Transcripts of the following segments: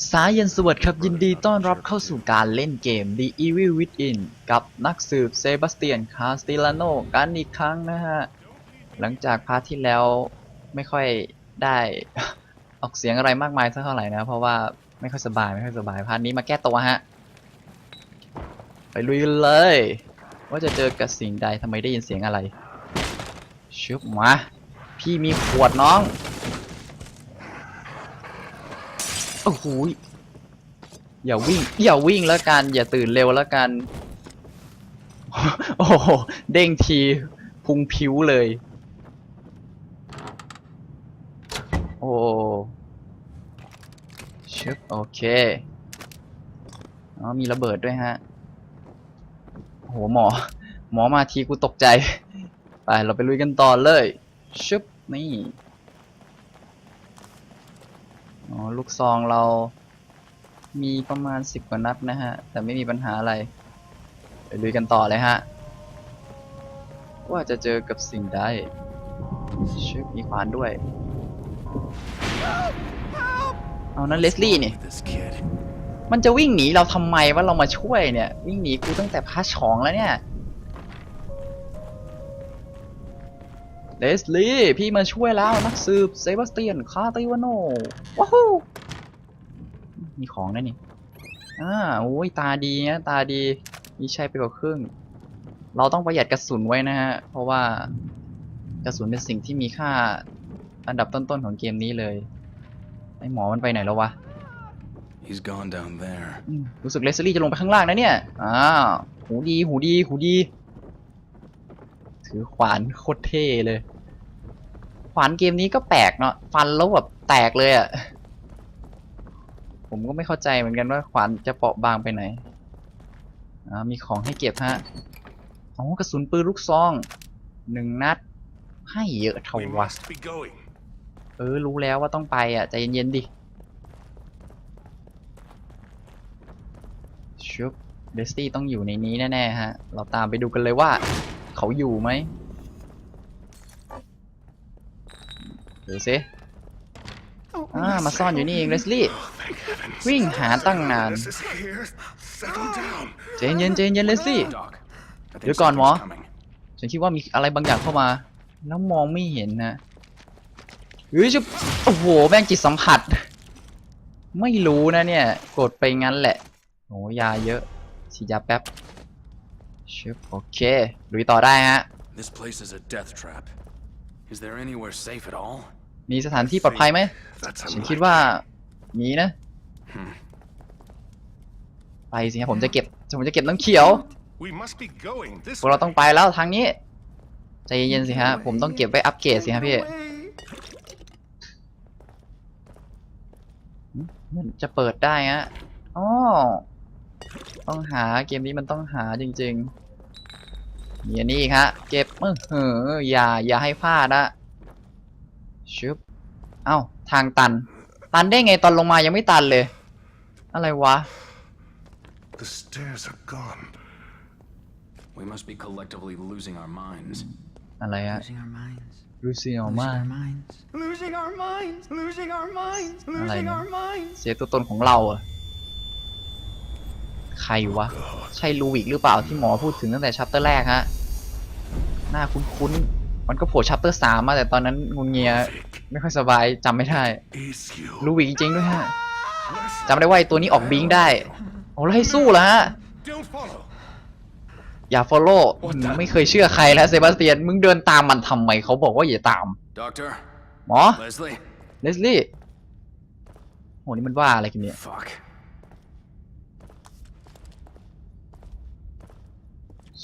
สายเย็นสวัสดิ์ครับยินดีต้อนรับเข้าสู่การเล่นเกม The Evil Within กับนักสืบเซบาสเตียนคาสติลาโนกันอีกครั้งนะฮะ หลังจากพาร์ทที่แล้วไม่ค่อยได้ออกเสียงอะไรมากมายสักเท่าไหร่นะ เพราะว่าไม่ค่อยสบายไม่ค่อยสบายพาร์ทนี้มาแก้ตัวฮะ ไปลุยกันเลย ว่าจะเจอกับสิ่งใดทำไมได้ยินเสียงอะไร ชึบมา พี่มีขวดน้อง โอ้โหยอย่าวิ่ง อย่าวิ่งแล้วกัน อย่าตื่นเร็วแล้วกัน โอ้โห เด้งที พุงผิวเลย โอ้ชึบโอเค อ๋อ มีระเบิดด้วยฮะโอ้โหหมอ หมอมาทีกูตกใจ ไป เราไปลุยกันต่อเลย ชึบ นี่ อ๋อ ลูกซองเรามีประมาณสิบกว่านัดนะฮะ แต่ไม่มีปัญหาอะไร ไปลุยกันต่อเลยฮะ ว่าจะเจอกับสิ่งใดชึบมีขวานด้วย เอานั้นเลสลี่นี่ มันจะวิ่งหนีเราทำไมว่าเรามาช่วยเนี่ย วิ่งหนีกูตั้งแต่พาร์ทสองแล้วเนี่ย เลสลี่พี่มาช่วยแล้วนักสืบเซบาสเตียนคาติวาโนว้าวมีของนะนี่อ่าโอ้ยตาดีนะตาดีมีใช้ไปกว่าครึ่ง เราต้องประหยัดกระสุนไว้นะฮะ เพราะว่ากระสุนเป็นสิ่งที่มีค่าอันดับต้นๆของเกมนี้เลย ไอหมอมันไปไหนแล้ววะ He's gone down there. อืมรู้สึกเลสลี่จะลงไปข้างล่างนะเนี่ย อ้าวหูดี หูดี หูดี ถือขวานโคตรเท่เลย ขวานเกมนี้ก็แปลกเนาะฟันแล้วแบบแตกเลยอะ่ะ ผมก็ไม่เข้าใจเหมือนกันว่าขวานจะเปราะบางไปไหนอ่ามีของให้เก็บฮะอ๋อกระสุนปืนลูกซองหนึ่งนัด ให้เยอะเท่า We วะ must be going. เออ รู้แล้วว่าต้องไปอะ ใจเย็นๆดิชุบเดสตี้ต้องอยู่ในนี้แน่ๆฮะ เราตามไปดูกันเลยว่า เขาอยู่ไหม ดูสิอ่ามาซ่อนอยู่นี่เองเลสลี่ Thank heavens. วิ่งหาตั้งนาน This is here. Settle down. เจนเย็นเจนเย็นเลสลี่ Doc. I think You're gone, something's Ma. coming. ฉันคิดว่ามีอะไรบางอย่างเข้ามา แล้วมองไม่เห็นนะเฮ้ยจะโอ้โหแม่งจิตสัมผัส ไม่รู้นะเนี่ย กดไปงั้นแหละโอ้ยาเยอะฉีดยาแป๊บชึบโอเคลุยต่อได้ฮะ This place is a death trap. Is there anywhere safe at all? มีสถานที่ปลอดภัยไหม That's ฉัน unlikely. คิดว่ามีนะ Hmm. ไปสิครับผมจะเก็บ ผมจะเก็บน้ำเขียว We must be going. This พวกเราต้องไปแล้วทางนี้ ใจเย็นๆสิฮะ ผมต้องเก็บไว้อัปเกรดสิฮะพี่มันจะเปิดได้ฮะอ๋อต้องหาเกมนี้มันต้องหาจริง ๆ มีอันนี้อีกฮะ เก็บเออเอออย่า อย่าให้พลาดนะชึบเอ้า ทางตัน ตันได้ไงตอนลงมายังไม่ตันเลย อะไรวะ The stairs are gone. We must be collectively losing our minds. อะไรฮะ Losing our minds. รูซิโอ Losing มา our minds. Losing our minds. Losing our minds. Losing Alright. our minds. เสียตัวตนของเราอะใครวะ ใช่ลูวิกหรือเปล่าที่หมอพูดถึงตั้งแต่ชัปเตอร์แรกฮะ หน้าคุ้นๆ มันก็โผล่ชัปเตอร์สามมาแต่ตอนนั้นงุนเงียไม่ค่อยสบายจำไม่ได้ Is you. ลูวิกจริงๆด้วยฮะ Listen. จำได้ว่าไอ้ตัวนี้ออกบิงได้ โอ้แล้วให้สู้เหรอฮะ Don't follow. อย่าฟอลโล่ไม่เคยเชื่อใครแล้วเซบาสเตียน มึงเดินตามมันทำไมเขาบอกว่าอย่าตาม Doctor? หมอ Leslie? เลสลี่โหนี่มันว่าอะไรกันเนี่ย Fuck.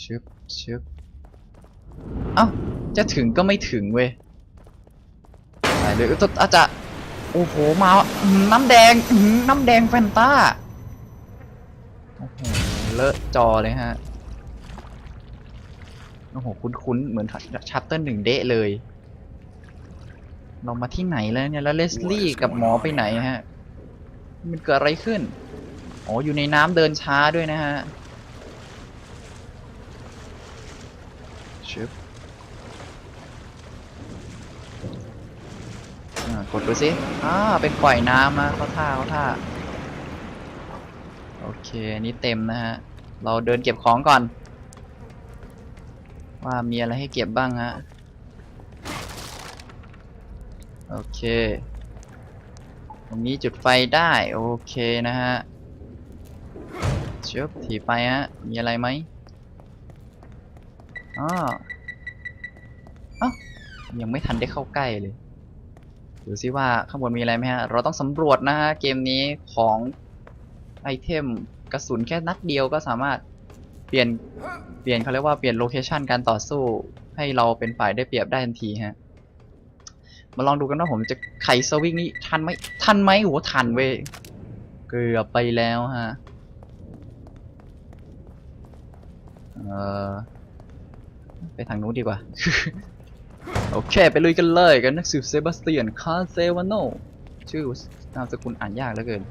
ชึบชึบ เอ้า จะถึงก็ไม่ถึงเว้ยไปเลยอุ๊ยอาจจะโอ้โห มาอื้อหือน้ำแดงอื้อหือน้ำแดงแฟนตาโอ้โห เลอะจอเลยฮะ โอ้โห คุ้นๆ เหมือนชัปเตอร์หนึ่งเดะเลย เรามาที่ไหนแล้วเนี่ย แล้วเลสลี่กับหมอไปไหนฮะ มันเกิดอะไรขึ้น อ๋อ อยู่ในน้ำเดินช้าด้วยนะฮะ ชึบอ่า กดดูสิอ่าเป็นปล่อยน้ำนะเขาท่าเขาท่า โอเค อันนี้เต็มนะฮะ เราเดินเก็บของก่อน ว่ามีอะไรให้เก็บบ้างฮะ โอเค ตรงนี้จุดไฟได้ โอเคนะฮะเชิบถีบไปฮะ มีอะไรไหมอ๋ออ้ายังไม่ทันได้เข้าใกล้เลย ดูซิว่าข้างบนมีอะไรไหมฮะ เราต้องสำรวจนะฮะ เกมนี้ของไอเทมกระสุนแค่นัดเดียวก็สามารถเปลี่ยนเปลี่ยนเขาเรียกว่าเปลี่ยนโลเคชันการต่อสู้ให้เราเป็นฝ่ายได้เปรียบได้ทันทีฮะ มาลองดูกันว่าผมจะไขสวิงนี้ทันไหมทันไหมโหทันเว้ยเกือบไปแล้วฮะ เออไปทางนู้นดีกว่า โอเค ไปลุยกันเลยกันนักสืบเซบาสเตียนคาเซวานโนชื่อนามสกุลอ่านยากเหลือเกิน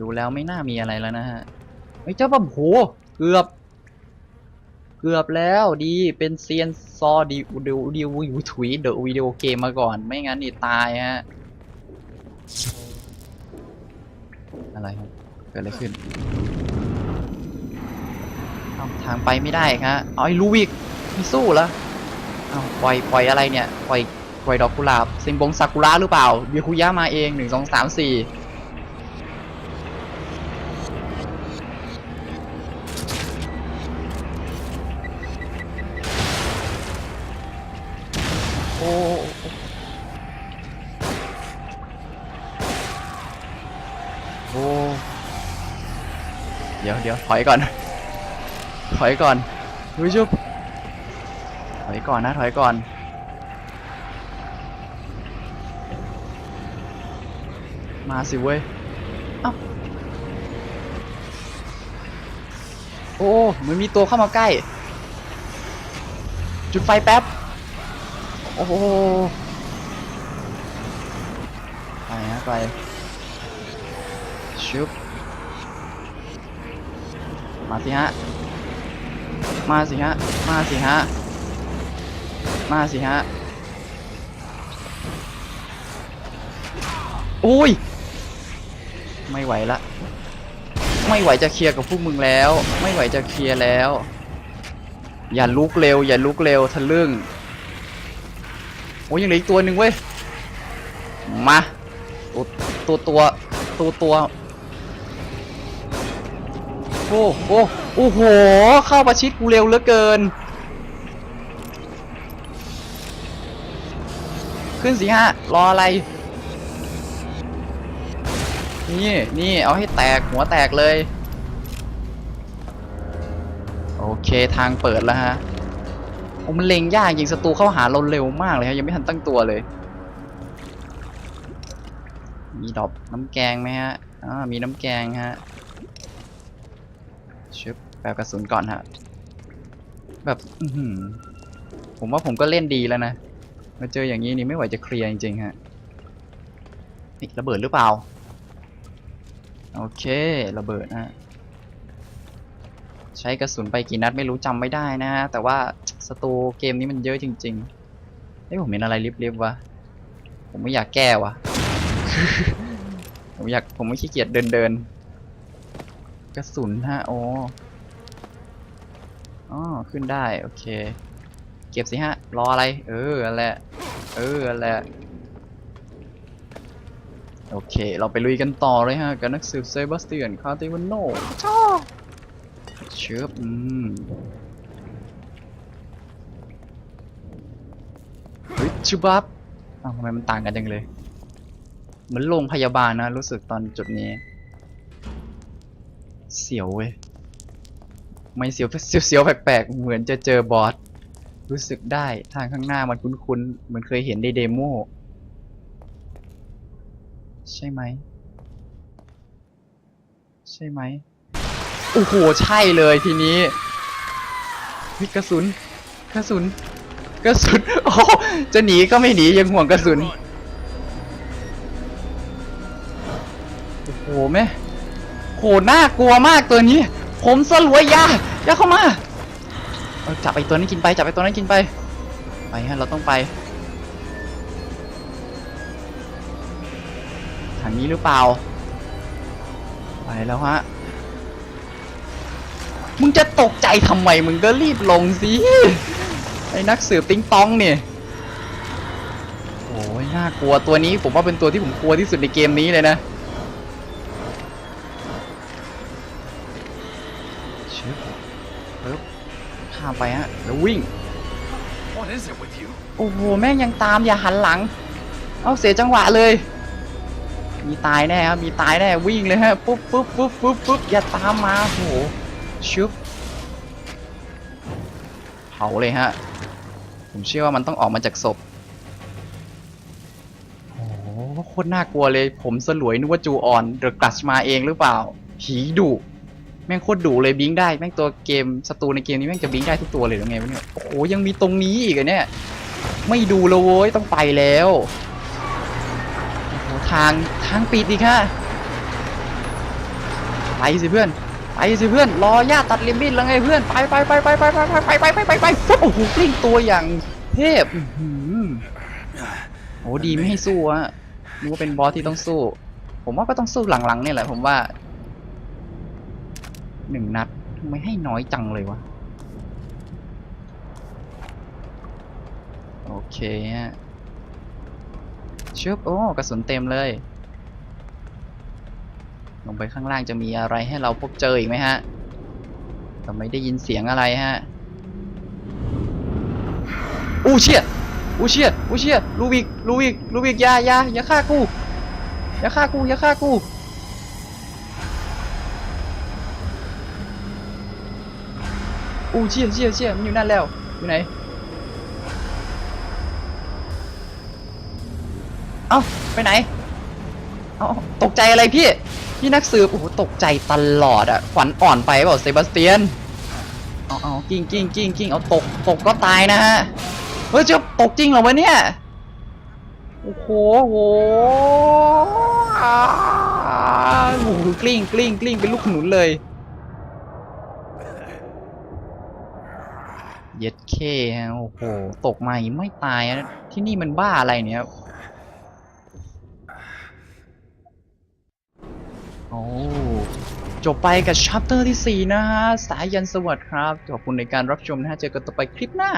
ดูแล้วไม่น่ามีอะไรแล้วนะฮะไอ้เจ้าปั๊มโหเกือบ เกือบแล้วดีเป็นเซียนซอดีเดียวเดียววิถุยเดอะวิดีโอเกมมาก่อน ไม่งั้นนี่ตายฮะ อะไรครับเกิดอะไรขึ้นทางไปไม่ได้ครับเอาไอ้ลูวิกม่สู้แล้ว อาปล่อยปล่อยอะไรเนี่ยปล่อยปล่อยดอกกุหลาบซิงบงซากุระหรือเปล่าเบียคุยะมาเองหนึ่งสองสามสี่โอ้โอ้เดี๋ยวเดี๋ยวถอยก่อนถอยก่อนดูชุบถอย ก่อนนะ ถอยก่อน มาสิเว้ยเอ้าโอ้มันมีตัวเข้ามาใกล้ จุดไฟแป๊บ โอ้โหไปฮะไปชุบมาสิฮะ มาสิฮะ มาสิฮะ มาสิฮะอุ้ย ไม่ไหวละ ไม่ไหวจะเคลียร์กับพวกมึงแล้ว ไม่ไหวจะเคลียร์แล้ว อย่าลุกเร็ว อย่าลุกเร็วทะลึ่ง โอ้ยยังเหลืออีกตัวหนึ่งเว้ย มาตัวตัวตัวตัวตัวโอ้โอ้โอ้โห เข้าประชิดกูเร็วเหลือเกิน ขึ้นสิฮะรออะไร นี่นี่เอาให้แตกหัวแตกเลย โอเคทางเปิดแล้วฮะโอ้มันเล็งยากยิงศัตรูเข้าหาเราเร็วมากเลยฮะยังไม่ทันตั้งตัวเลย มีดอกน้ำแกงไหมฮะอ่ามีน้ำแกงฮะชึบแปลกระสุนก่อนฮะ แบบ อืผมว่าผมก็เล่นดีแล้วนะ มาเจออย่างนี้นี่ไม่ไหวจะเคลียร์จริงๆฮะนี่ระเบิดหรือเปล่า โอเคระเบิดนะฮะใช้กระสุนไปกี่นัดไม่รู้จำไม่ได้นะฮะ แต่ว่าสตูเกมนี้มันเยอะจริงๆเฮ้ยผมเห็นอะไรลิบๆวะ ผมไม่อยากแก้วะผมอยากผมไม่ขี้เกียจเดินเดินๆกระสุนฮะโอ้อ๋อขึ้นได้ โอเค เก็บสิฮะ รออะไร เออนั่นแหละ เออนั่นแหละ โอเค เราไปลุยกันต่อเลยฮะ กับนักสืบเซบาสเตียน คาร์ติวันโนชอบเชิบอืมเฮ้ยชูบับอ้าวทำไมมันต่างกันจังเลย เหมือนโรงพยาบาลนะ รู้สึกตอนจุดนี้ เสียวเว้ยไม่เสียวเสียวเสียวแปลกๆ เหมือนจะเจอบอส รู้สึกได้ทางข้างหน้ามันคุ้นๆ เหมือนเคยเห็นในเดโม ใช่ไหม ใช่ไหมโอ้โห ใช่เลยทีนี้วิกระสุน กระสุน กระสุน โอ้ จะหนีก็ไม่หนียังห่วงกระสุน โอ้โหแม่โหน่ากลัวมากตัวนี้ ผมสลวยยา อย่าเข้ามา จับไอตัวนั้นกินไปจับไอตัวนั้นกินไปไปฮะเราต้องไปทางนี้หรือเปล่าไปแล้วฮะมึงจะตกใจทำไมมึงก็รีบลงสิไอ้นักสืบติ้งตองเนี่ยโอ้ยน่ากลัวตัวนี้ผมว่าเป็นตัวที่ผมกลัวที่สุดในเกมนี้เลยนะชึบปึ๊บ ข้ามไปฮะแล้ววิ่ง What is it with you? โอ้โหแม่งยังตามอย่าหันหลัง เอาเสียจังหวะเลย มีตายแน่ครับมีตายแน่วิ่งเลยฮะปุ๊บปุ๊บปุ๊บปุ๊บปุ๊บอย่าตามมาโอ้โหชึบเผาเลยฮะผมเชื่อว่ามันต้องออกมาจากศพโอ้โหโคตรน่ากลัวเลย ผมสลวยนึกว่าจูออนเดอะกลัชมาเองหรือเปล่าผีดุ แม่งโคตรดุเลยบิงได้แม่งตัวเกมศัตรูในเกมนี้แม่งจะบิงได้ทุกตัวเลยหรือไงวะเนี่ยโอ้โหยังมีตรงนี้อีกเหรอเนี่ย ไม่ดูแล้วโว้ยต้องไปแล้วทางทางปิดอีกค่ะไปสิเพื่อนไปสิเพื่อนรอญาติตัดลิมบินแล้วไงเพื่อนไปไปไปไปไปไปไปไปไปไปไปโอ้โหกลิ้งตัวอย่างเทพโอ้ดีไม่ให้สู้อะนึกว่าเป็นบอสที่ต้องสู้ ผมว่าก็ต้องสู้หลังๆเนี่ยแหละผมว่า หนึ่งนัดทำไมให้น้อยจังเลยวะ โอเคฮะชึบโอ้ กระสุนเต็มเลย ลงไปข้างล่างจะมีอะไรให้เราพบเจออีกไหมฮะแต่ไม่ได้ยินเสียงอะไรฮะ อู้เชียดอู้เชียดอู้เชียดลูวิกลูวิกลูวิกอยาอยาอย่าฆ่ากู อย่าฆ่ากู อย่าฆ่ากู อู้เชี่ยเชี่ยเชี่ยมันอยู่นั่นแล้ว อยู่ไหน เอ้า ไปไหน เอ้า ตกใจอะไรพี่ พี่นักสืบ โอ้โห ตกใจตลอดอะขวัญอ่อนไปเปล่าเซบาสเตียน เอาเอากิ้งกิ้งกิ้งกิ้งเอาตก ตกก็ตายนะฮะ เฮ้ยจะตกจริงเหรอวะเนี่ย โอ้โหโอ้โหโอ้โหกลิ้งกลิ้งกลิ้งเป็นลูกขนุนเลย เย็ดเคฮะโอ้โหตกมาอย่างงี้ไม่ตายอะที่นี่มันบ้าอะไรเนี่ยโอ้จบไปกับชัปเตอร์ที่ 4 นะฮะ สายยันสวัสดิ์ครับ ขอบคุณในการรับชมนะฮะ เจอกันต่อไปคลิปหน้า